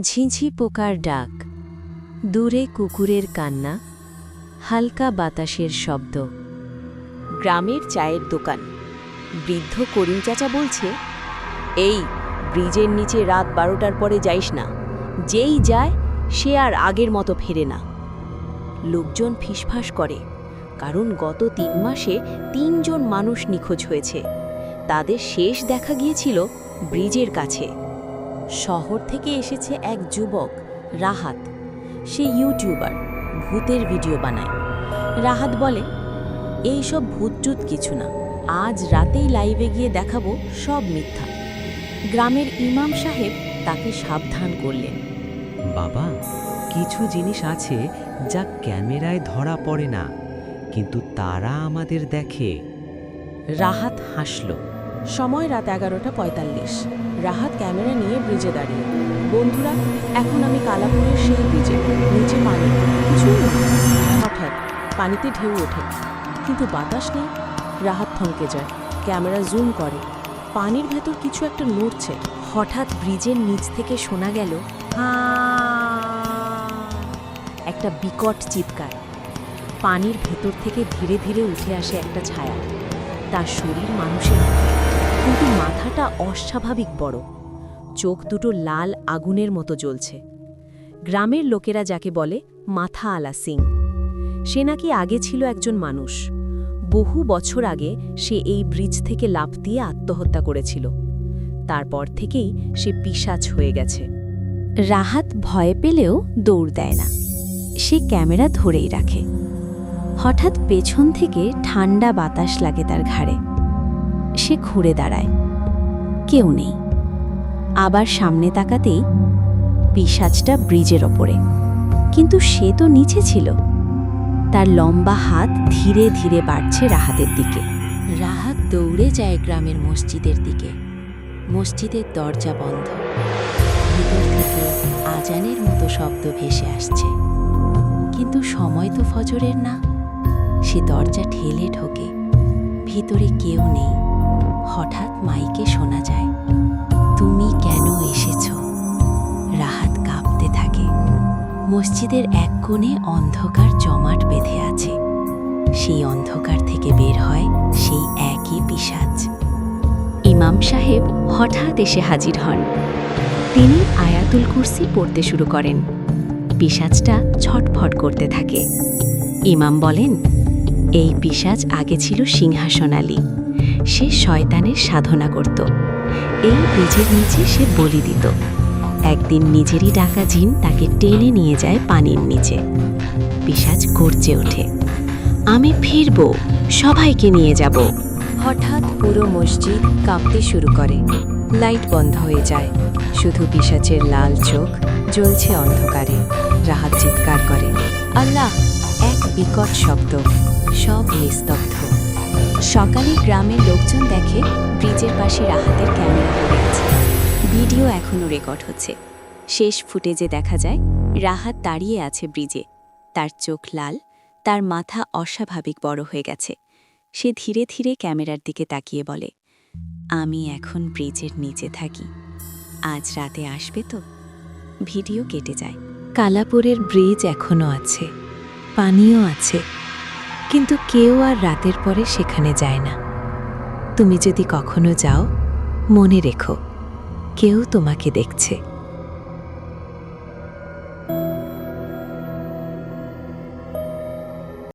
ঝিঝি পোকার ডাক। দূরে কুকুরের কান্না, হালকা বাতাসের শব্দ। গ্রামের চায়ের দোকান। বৃদ্ধ করিম চাচা বলছে, এই, ব্রিজের নিচে রাত বারোটার পরে যাইস না। যেই যায়, সে আর আগের মতো ফেরে না। লোকজন ফিসফাস করে, কারণ গত তিন মাসে তিনজন মানুষ নিখোঁজ হয়েছে। তাদের শেষ দেখা গিয়েছিল ব্রিজের কাছে। শহর থেকে এসেছে এক যুবক রাহাত। সে ইউটিউবার ভূতের ভিডিও বানায়। রাহাত বলে এই সব ভূতটুত কিছু না। আজ রাতেই লাইভে গিয়ে দেখাবো সব মিথ্যা। গ্রামের ইমাম সাহেব তাকে সাবধান করলেন। বাবা কিছু জিনিস আছে যা ক্যামেরায় ধরা পড়ে না কিন্তু তারা আমাদের দেখে। রাহাত হাসল। সময় রাত এগারোটা পঁয়তাল্লিশ। রাহাত ক্যামেরা নিয়ে ব্রিজে দাঁড়িয়ে। বন্ধুরা এখন আমি কালাপুরের সেই ব্রিজে। নিচে পানি। কিছুই হঠাৎ পানিতে ঢেউ ওঠে। কিন্তু বাতাস নেই। রাহাত থমকে যায়। ক্যামেরা জুম করে। পানির ভেতর কিছু একটা নড়ছে। হঠাৎ ব্রিজের নিচ থেকে শোনা গেল একটা বিকট চিৎকার পানির ভেতর থেকে ধীরে ধীরে উঠে আসে একটা ছায়া তার শরীর মানুষের মতো, কিন্তু মাথাটা অস্বাভাবিক বড়। চোখ দুটো লাল আগুনের মতো জ্বলছে। গ্রামের লোকেরা যাকে বলে মাথা আলা সিং। সে নাকি আগে ছিল একজন মানুষ। বহু বছর আগে সে এই ব্রিজ থেকে লাফ দিয়ে আত্মহত্যা করেছিল। তারপর থেকেই সে পিশাচ হয়ে গেছে। রাহাত ভয় পেলেও দৌড় দেয় না। সে ক্যামেরা ধরেই রাখে। হঠাৎ পেছন থেকে ঠান্ডা বাতাস লাগে তার ঘাড়ে। সে ঘুরে দাঁড়ায়। কেউ নেই। আবার সামনে তাকাতেই পিসাজটা ব্রিজের ওপরে। কিন্তু সে তো নিচে ছিল। তার লম্বা হাত ধীরে ধীরে বাড়ছে রাহাতের দিকে। রাহাত দৌড়ে যায় গ্রামের মসজিদের দিকে। মসজিদের দরজা বন্ধ। ভিতর থেকে আজানের মতো শব্দ ভেসে আসছে। কিন্তু সময় তো ফজরের না। সে দরজা ঠেলে ঢোকে। ভিতরে কেউ নেই। হঠাৎ মাইকে শোনা যায়, তুমি কেন এসেছ? রাহাত কাঁপতে থাকে। মসজিদের এক কোণে অন্ধকার জমাট বেঁধে আছে। সেই অন্ধকার থেকে বের হয় সেই একই পিসাজ ইমাম সাহেব হঠাৎ এসে হাজির হন। তিনি আয়াতুল কুরসি পড়তে শুরু করেন। পিসাজটা ছটফট করতে থাকে। ইমাম বলেন, এই পিসাজ আগে ছিল সিংহাসনালী সে শয়তানের সাধনা করত। এই ব্রিজের নিচে সে বলি দিত। একদিন নিজেরই ডাকা জিন তাকে টেনে নিয়ে যায় পানির নিচে। পিসাজ গর্জে ওঠে। আমি ফিরব, সবাইকে নিয়ে যাব। হঠাৎ পুরো মসজিদ কাঁপতে শুরু করে। লাইট বন্ধ হয়ে যায়। শুধু পিসাচের লাল চোখ জ্বলছে অন্ধকারে। রাহাত চিৎকার করে। আল্লাহ, এক বিকট শব্দ। সব নিস্তব্ধ। সকালে গ্রামের লোকজন দেখে ব্রিজের পাশে রাহাতের ক্যামেরা পড়ে আছে। ভিডিও এখনও রেকর্ড হচ্ছে। শেষ ফুটেজে দেখা যায়, রাহাত দাঁড়িয়ে আছে ব্রিজে। তার চোখ লাল, তার মাথা অস্বাভাবিক বড় হয়ে গেছে। সে ধীরে ধীরে ক্যামেরার দিকে তাকিয়ে বলে, আমি এখন ব্রিজের নিচে থাকি। আজ রাতে আসবে তো? ভিডিও কেটে যায়। কালাপুরের ব্রিজ এখনও আছে। পানিও আছে। কিন্তু কেউ আর রাতের পরে সেখানে যায় না। তুমি যদি কখনো যাও, মনে রেখো, কেউ তোমাকে দেখছে।